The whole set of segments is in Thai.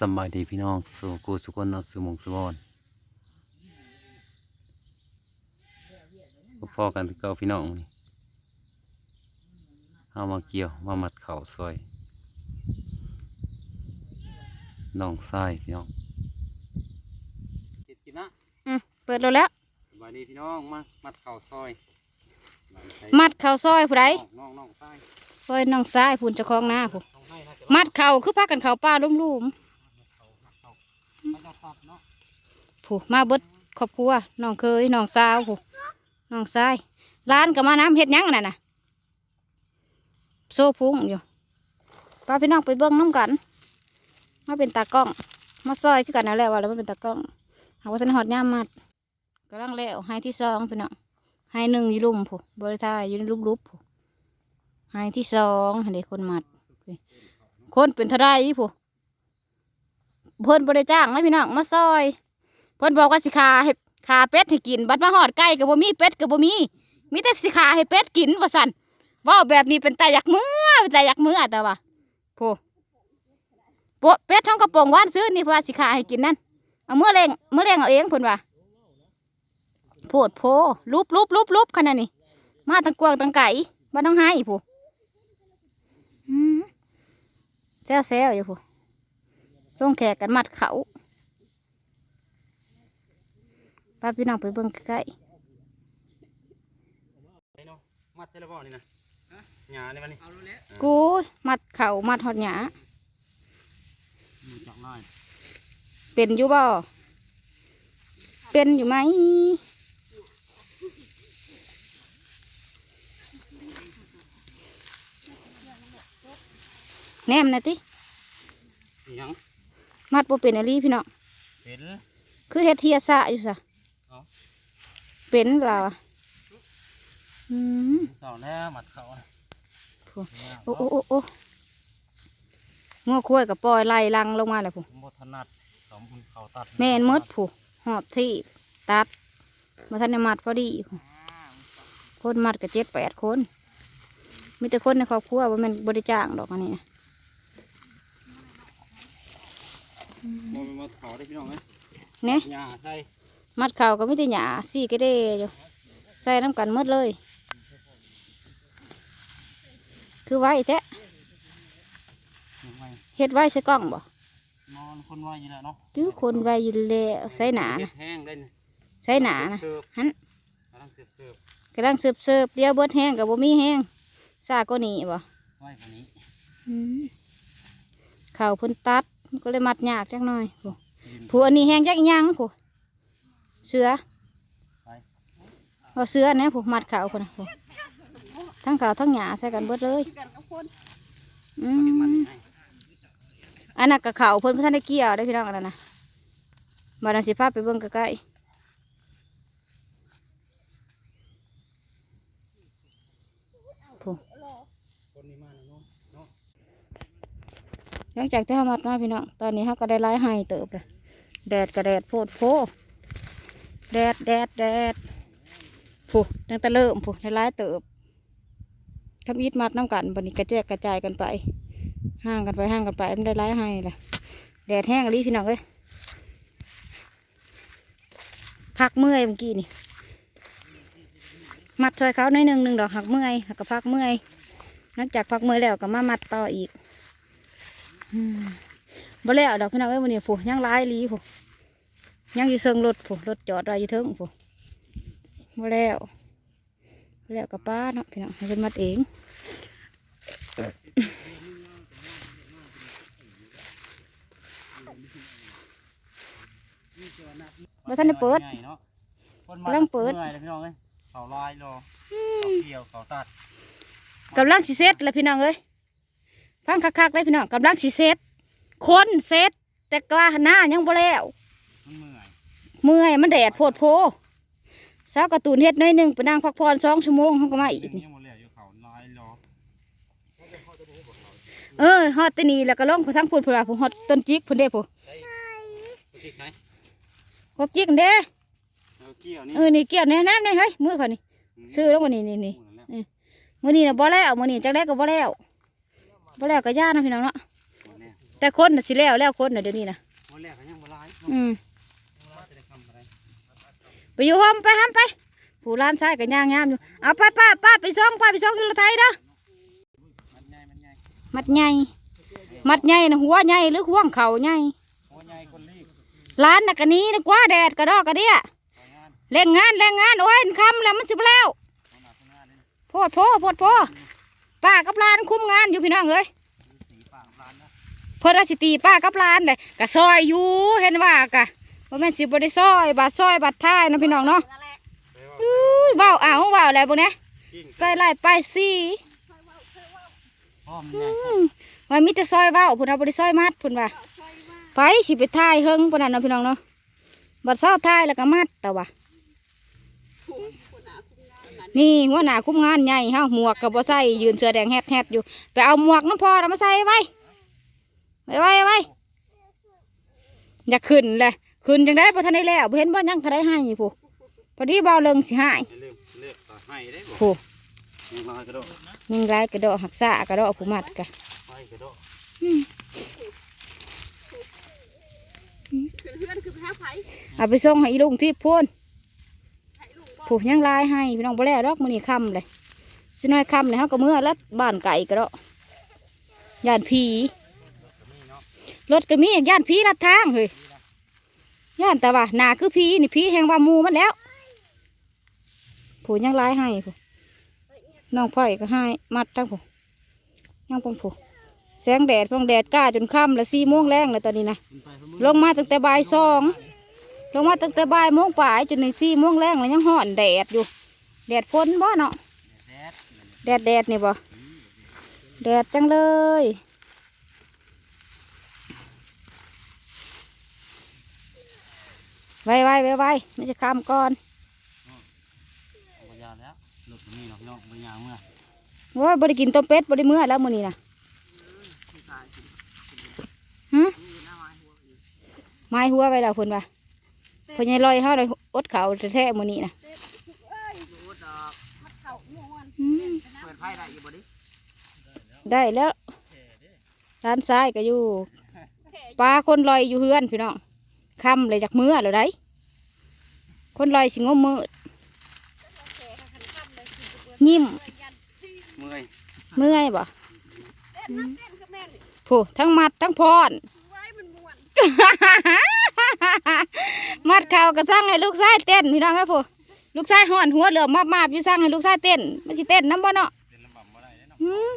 สำบายดีพี่น้องสู่กูสุกคนเนาะสู่หมองสุบอนก็พอกันคือเก่าพี่น้องนี่เอามาเกี่ยวมามัดเข่าซอยน้องทรายพี่น้องกินนะอืมเปิดแล้วแล้วสบายดีพี่น้องมามัดเข่าซอยมัดเข่าซอยผู้ใดน้องน้องทรายซอยน้องซ้ายพุ่นเจะคลองหน้าผู้ต้องให้นะจะมัดเข่าคือพากันเข่าป้าลุ่มไม่ต้องตัดเนาะๆ ผู้มาเบิดครอบครัวน้องเคยน้องสาวผู้น้องซ้ายร้านก็มาน้ำเฮ็ดยังนั่นน่ะโซ่พุงอยู่ป้าพี่น้องไปเบิ้งน้ำกัน มาเป็นตากล้อง มาซอยคือกันนั่นแหละว่าแล้วมาเป็นตากล้องหาว่าฉันหอดย่ามมัดกำลังแล้วให้ที่สองพี่น้องให้หนึ่งยู่ลุ่มผู้บริทายอยู่ในลุบๆผู้ให้ที่สองให้เด็กคนมัดคนเป็นท่าไรผู้ เพิ่นบริจ้างไหมพี่น้องมาซอย เพิ่นบอกว่าสิขาให้ขาเป็ดให้กิน บัดมาหอดไก่กับบ่มีเป็ดกับบ่มี มีแต่สิขาให้เป็ดกินว่าสั่นว่าแบบนี้เป็นตาอยากมือเป็นตาอยากมือแต่ว่าโพโปเป็ดท้องกระโปรงว่านซื้อนี่เพราะว่าสิขาให้กินนั่นเอาเมื่อเร่งเมื่อเร่งเอาเองเพิ่นว่าโพดโพลุบลุบลุบลุบขนาดนี้มาตั้งกวางตั้งไก่บ้านน้องไห้ผู้อืมแซวแซวอยู่ผู้ ลงแขกกันมัดเขาป้าพี่น้องไปเบิ่งใกล้ไอ้เนาะมัดเทเลบอลนี่นะหยาในวันนี้ๆกูมัดเขามัดหอดหยามือจับไล่เป็นอยู่บ่เป็นอยู่ไหมแนมหนะติอีหยัง มัดบ่เป็นอะไรพี่น้องเป็นคือเฮ็ดเทียสะอยู่ซะเอ้าเป็นเราอะอืมต่อแล้วมัดเขานะโอ้โอ้โอ้โอ้งัวคุ้ยกับปล่อยไล่ลังลงมาเลยผู้บถนัดสองคนเขาตัดแม่นหมดผู้หอบที่ตัดมาทันได้มัดพอดีผู้คนมัดกับเจ็ดแปดคน มีแต่คนในครอบครัวว่ามันบริจาคดอกอันนี้ นะเราไปมัดเขาได้พี่น้องไหมเนี่ยหยาใส่มัดเข่าก็ไม่ได้หยาสี่ก็ได้อยู่ใส่น้ำกันหมดเลย คือไว้แท้ยังไงเฮ็ดไว้ใส่กล้องบ่นอนคนว่าอยู่แล้วเนาะจื้อคนไว้อยู่แล้วใส่หนาเฮ็นะดแห้งได้นี่ใส่หนานะเสิร์ฟหันกำลังเสิร์ฟเสิร์ฟกำลังเสิร์ฟเสิร์ฟเดียวเบิดแห้งกับบ่มีแห้งซาก็นี่บ่ไว้คนนี้อืมเข่าเพิ่นตัดมัน ก็เลยมัดยากจักหน่อยโหผู้อันนี้แห้งจักอีหยังผู้เสือว่าเสือนะผู้มัดเข่าคนนะผู้ทั้งเข่าทั้งหญ้าใส่กันเบิดเลยอืเห็นมันมให้อันนั้นกับเข่าเพิ่นเพิ่นทันได้เกี่ยวได้อพี่น้องอันนั้นนะบาดาลสิพาไปเบิ่งใกล้ๆผู้ คนนี้มาเนาะเนาะ หลังจากที่เขามัดมาพี่น้องตอนนี้เขาก็ได้ไล่ให้เติบเลยแดดกระแดดโพดโพแดดแดดแดดผู้ตั้งแต่เริ่มผู้ได้ไล่เติบทำอิดมัดน้ำกันบันนี้กระแจกกระจายกันไป ห่างกันไปห่างกันไปมันได้ไล่ให้ละแดดแห้งรีพี่น้องเอ้ยพักเมื่อยเมื่อกี้นี่มัดซอยเขาในอยหนึ่งหนึ่งดอกหักเมื่อยหักก็พักเมื่อยหลังจากพักเมื่อยแล้วก็มามัดต่ออีก บ่แล้วดอกพี่น้องเอ้ยวันนี้ผู้ยังหลายลีผู้ยังอยู่เชิงรถผู้รถจอดไว้อยู่เทิงผู้บ่แล้วบ่แล้วกับป้าเนาะพี่น้องให้เป็นมัดเองบ่ทันได้เปิดกำลังเปิดเลยพี่น้องเอ้ยเขาลายรอเขาเกี่ยวเขาตัดกำลังสิเซ็ตแล้วพี่น้องเอ้ย ฟังคักๆเลยพี่น้องกำลังสิเซตคนเซตแต่กล้าหน้ายังบ่แล้วมันเมื่อยเมื่อยมันแดดโพดโพสาวการ์ตูนเฮ็ดหน้อยหนึ่งไปนั่งพักผ่อนสองชั่วโมงเขาก็มาอีกนี่ยังหมดแล้วอยู่เขาลายรอเออฮอดแตนี่แล้วก็ลงไปทั้งพุ่นพุ่นละพุ่นฮอดต้นจิกพุ่นเด้พุ่นไปที่ไหนกบจิกเด้เอาเกี่ยวนี่เออนี่เกี่ยวแน่น้ำนี่เฮ้ยมือเขานี่ซื้อแล้ววันนี้นี่นี่มื้อนี้น่ะบ่แล้วมื้อนี้จักได้ก็บ่แล้ว บ่แล้วก็ย่านะพี่น้องเนาะหมดแล้วแต่คนน่ะสิแล้วแล้วคนน่ะเดี๋ยวนี้นะวันแรกก็ยังบ่หลายเนาะอืมบ่หลายจะได้คำอะไรไปอยู่ห้องไปห้ามไป ผู้ร้านชายก็ย่างงามอยู่เอาไปป้าป้าไปซ่องป้าไปซ่องอยู่ละไทยเด้อมันใหญ่มันใหญ่มัดใหญ่มัดใหญ่นะหัวใหญ่หรือห่วงเข่าใหญ่หัวใหญ่คนรีบร้านน่ะกะนี้นะกว่าแดดกระดอกกระเดียสวยงามเล่งงานเล่งงานโอ้ยคำแล้วมันสิบแล้วเอาหน้าทำงานเลยโพดโพโพดโพ ป้ากับร้านคุมงานอยู่พี่น้องเอ้ยประเพิ่นว่าสิตีป้ากับร้านเลยกะซอยอยู่เห็นว่ากะว่าแม่สิบ่ได้ซอยบาดซอยบาดท้ายนะพี่น้องเนาะไปว่าอุ้ยว้าวอ้าวว้าวอะไรพวกเนี้ยกิ้งใส่ไล่ป้ายสีพ่อมันใหญ่อืมว่ามีแต่ซอยว้าวพิ่นเอาบ่ได้ซอยมัดพิ่นว่าไปสิไปท้ายเฮิงปานนั้นเนาะพี่น้องเนาะบัดเช้าท้ายแล้วก็มัดแต่ว่า นี่หัวหน้าคุ้มงานใหญ่เฮาหมวกกับบ่ใส่ยืนเสื้อแดงแฮดๆอยู่ไปเอาหมวกน้ำพอแล้วมาใส่ไว้ไว้ไว้ไว้อยากขึ้นเลยขึ้นจังได้บ่ทันได้แล้วเห็นบ่ยังทันได้ให้ผู้พอดีเบาเลิงสิหายอย่าลืมเลือกตาให้ได้บ่ผู้ยังน้อยกระโดดยิงไรกระโดดหักษากระโดดผู้มัดกะเอาไปส่งให้ลุงที่พูน ผ่ลุงบอกผู้ยังลายให้พี่น้องบ่แล้วดอกมือนี้ค่ำเลยสิน้อยค่ำเลยเฮาก็เมื่อแล้วบ้านไก่กระโดดย่านผีรถก็มีย่านผีลัดทางเฮ้ยย่านแต่ว่าหนาคือพีนี่พีแหงว่ามูมันแล้วผู้ยังร้ายให้ผูน้องพ่อยก็ให้มัดทั้งผูยังปงผูแสงแดดพองแดดกล้าจนค่ำล้วสี่โมงแรงเลยตอนนี้นะลงมาตั้งแต่บ่ายสอง ลงมาตั้งแต่บ่ายโมงป่ายจนในสี่โมงแรงแล้วยังห่อนแดดอยู่ แดดฝนบ่เนาะแดดแดดแดดนี่บ่แดดจังเลยไว้ไว้ไว้ไว้ไม่จะข้ามก่อนบ่ยาแล้วหลุดนี่เนาะเนาะบ่ยาเมื่อโอ้ยบริกินต้มเป็ดบริเมื่อแล้วมื้อนี้นะฮะไม้หัวไปแล้วคนว่า พญายลอยเฮาเลยอดเขาวแท้ๆมื้อนี้นะมัดเข่าม่วนอืมเปิดไผ่ได้อยู่บ่ดิได้แล้วร้านซ้ายก็อยู่ปลาคนลอยอยู่เฮือนพี่น้องค่ำเลยจากเมื่อเลยได้คนลอยสิงมมืดยิ้มเมื่อยเมื่อยบ่เต้นนั่งเต้นกับแม่นี่ผู้ทั้งมัดทั้งพร ไว้มันม่วน มัดเข่าก็สร้างให้ลูกชายเต้นพี่น้องครับผู้ลูกชายห่อนหัวเหลือมมาบๆอยู่สร้างให้ลูกชายเต้นมันสิเต้นน้ำบ่เนาะเป็นลำบากบ่ได้เนาะหืม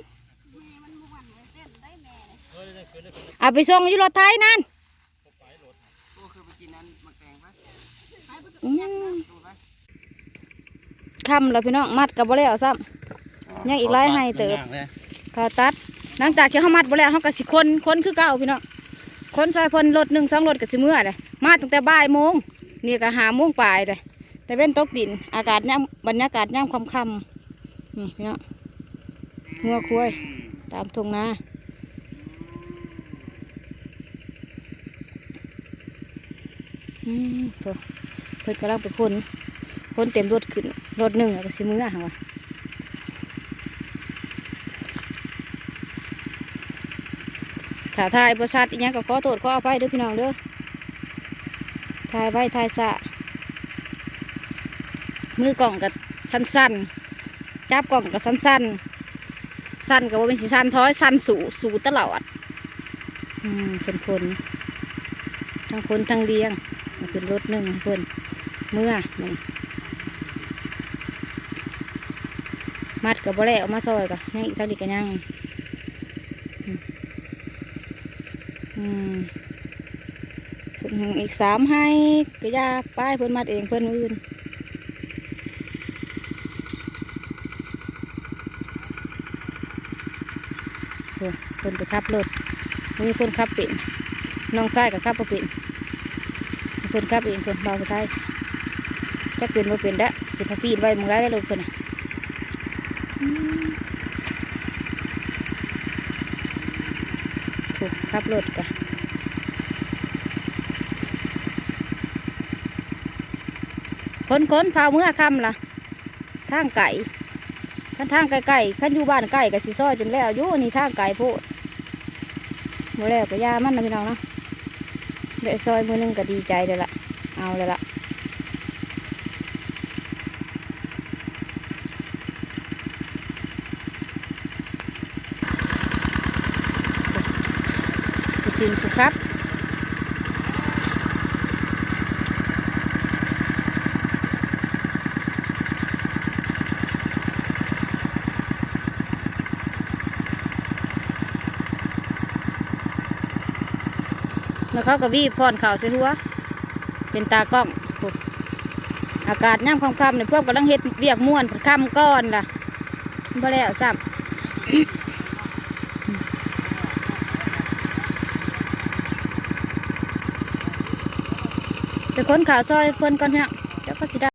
มันม่วนเลยเต้นได้แม่เลยเฮ้ยได้ขึ้นได้ขึ้นเอาไปส่งอยู่รถไทยนั่นโอ้คือไปกินนั้นมักแตงปะไผ่บ่อืมดูปะคำแล้วพี่น้องมัดกับบ่แล้วซ้ำยังอีกหลายให้เติบเขาตัดหลังจากที่เขามัดบ่แล้วเขาก็สิคนคนคือเก่าพี่น้องคนซอยพนรถหนึ่งสองรถก็สิเมื่อเลยมาตั้งแต่บ่ายโมง นี่ก็หาโมงปลายเลยแต่เว้นตกดิน อากาศย่ำบรรยากาศย่ำค่ำๆนี่พี่น้องหัวคุ้ยตามทุ่งนาอืมโถ่เพิ่นกำลังไปคนคนเต็มรถขึ้นรถหนึ่งแล้วก็สิเมื่อหังวะถ้าถ่ายบริษัทอีกอย่างก็ขอโทษขออภัยด้อพี่น้องเด้อ ถ่ายไว้ถ่ายสะ มือกล่องกับสั้นๆจับกล่องกับสั้นๆสั้นกับว่าเป็นสีสั้นท้อยสั้นสูสูตลอด อืมเป็นคนทั้งคนทั้งเลี้ยงมาขึ้นรถหนึ่งเพิ่นเมื่อนี่มัดกับบ่แล้วเอามาซอยกับยังอีกเท่านี้ก็ยังอืม อีกสามให้ก็ยาป้ายเพิ่นมัดเองเพิ่นมืออื่นโอ้เพิ่นไปขับรถมีคนขับเป็นน้องชายกับขับเป็นเพิ่นขับเองเพิ่นเบาไปไทยจะเป็นบ่เป็นได้สิพาปีนไว้มึงไรได้ลูกเพิ่นน่ะอืมโอ้ขับรถกะ คนคนพาเมื่อคำล่ะทางไก่ขั้นทางไก่ไก่ขั้นอยู่บ้านไก่กับสิซอยจนแล้วอยู่นี่ทางไก่โพดบ่แล้วก็ยามันนะพี่น้องเนาะเดะซอยมือหนึงก็ดีใจเลยล่ะเอาเลยล่ะสุทินสุครับ แล้วเขาก็วีพรเข่าวใส่หัว เป็นตากล้อง อากาศย่ำค่ำๆเนี่ยพวกกำลังเฮ็ดเรียกม่วนค่ำก้อนล่ะบ่แล้วซ้ำไปค้นข่าวซอยเพิ่นก่อนพี่น้อง